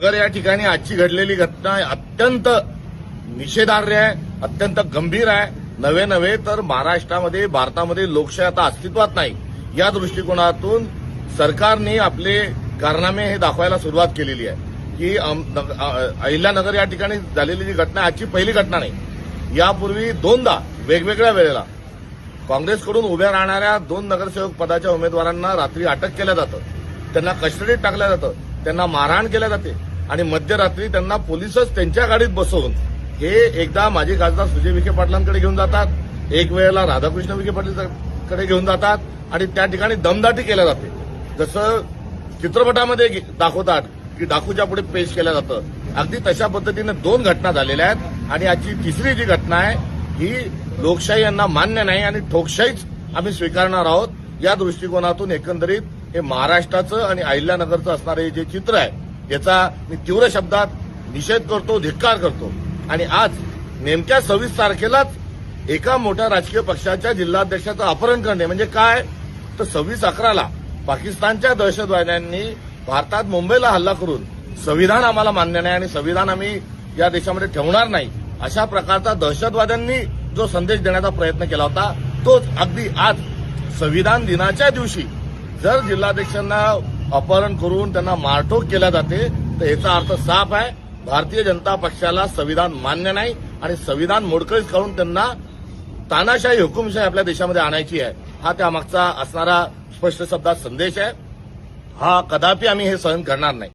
अगर या ठिकाणी आजची घडलेली घटना अत्यंत निषेधार्ह आहे अत्यंत गंभीर आहे नवे नव्हे तर महाराष्ट्रामध्ये भारतामध्ये लोकशाही आता अस्तित्वात नाही. या दृष्टिकोनातून सरकारने आपले कारनामे हे दाखवायला सुरुवात केलेली आहे. की अहिल्यानगर या ठिकाणी झालेली जी घटना आजची पहिली घटना नाही. यापूर्वी दोनदा वेगवेगळ्या वेळेला काँग्रेसकडून उभ्या राहणाऱ्या दोन नगरसेवक पदाच्या उमेदवारांना रात्री अटक केल्या जातं. त्यांना कस्टडीत टाकलं जातं. त्यांना मारहाण केल्या जाते. आणि मध्यरात्री त्यांना पोलिसच त्यांच्या गाडीत बसवून हे एकदा माजी खासदार सुजय विखे पाटलांकडे घेऊन जातात. एक वेळेला राधाकृष्ण विखे पाटीलकडे घेऊन जातात आणि त्या ठिकाणी दमदाटी केल्या जाते. जसं चित्रपटामध्ये दाखवतात की डाकूच्या पुढे पेश केलं जातं. अगदी तशा पद्धतीने दोन घटना झालेल्या आहेत आणि आजची तिसरी जी घटना आहे ही लोकशाही यांना मान्य नाही आणि ठोकशाहीच आम्ही स्वीकारणार आहोत. या दृष्टिकोनातून एकंदरीत हे महाराष्ट्राचं आणि अहिल्यानगरचं असणारे जे चित्र आहे याचा मी तीव्र शब्दात निषेध करतो धिक्कार करतो. आणि आज नेमक्या सव्वीस तारखेलाच एका मोठ्या राजकीय पक्षाच्या जिल्हाध्यक्षाचं अपहरण करणे म्हणजे काय? तर सव्वीस अकराला पाकिस्तानच्या दहशतवाद्यांनी भारतात मुंबईला हल्ला करून संविधान आम्हाला मान्य नाही आणि संविधान आम्ही या देशामध्ये ठेवणार नाही अशा प्रकारचा दहशतवाद्यांनी जो संदेश देण्याचा प्रयत्न केला होता तोच अगदी आज संविधान दिनाच्या दिवशी जर जिल्हाध्यक्षांना अपहरण करून त्यांना मारठोक केल्या जाते तर याचा अर्थ साफ आहे. भारतीय जनता पक्षाला संविधान मान्य नाही आणि संविधान मोडकळीत करून त्यांना तानाशाही हुकुमशाही आपल्या देशामध्ये आणायची आहे. हा त्यामागचा असणारा स्पष्ट शब्दात संदेश आहे. हा कदापि आम्ही हे सहन करणार नाही.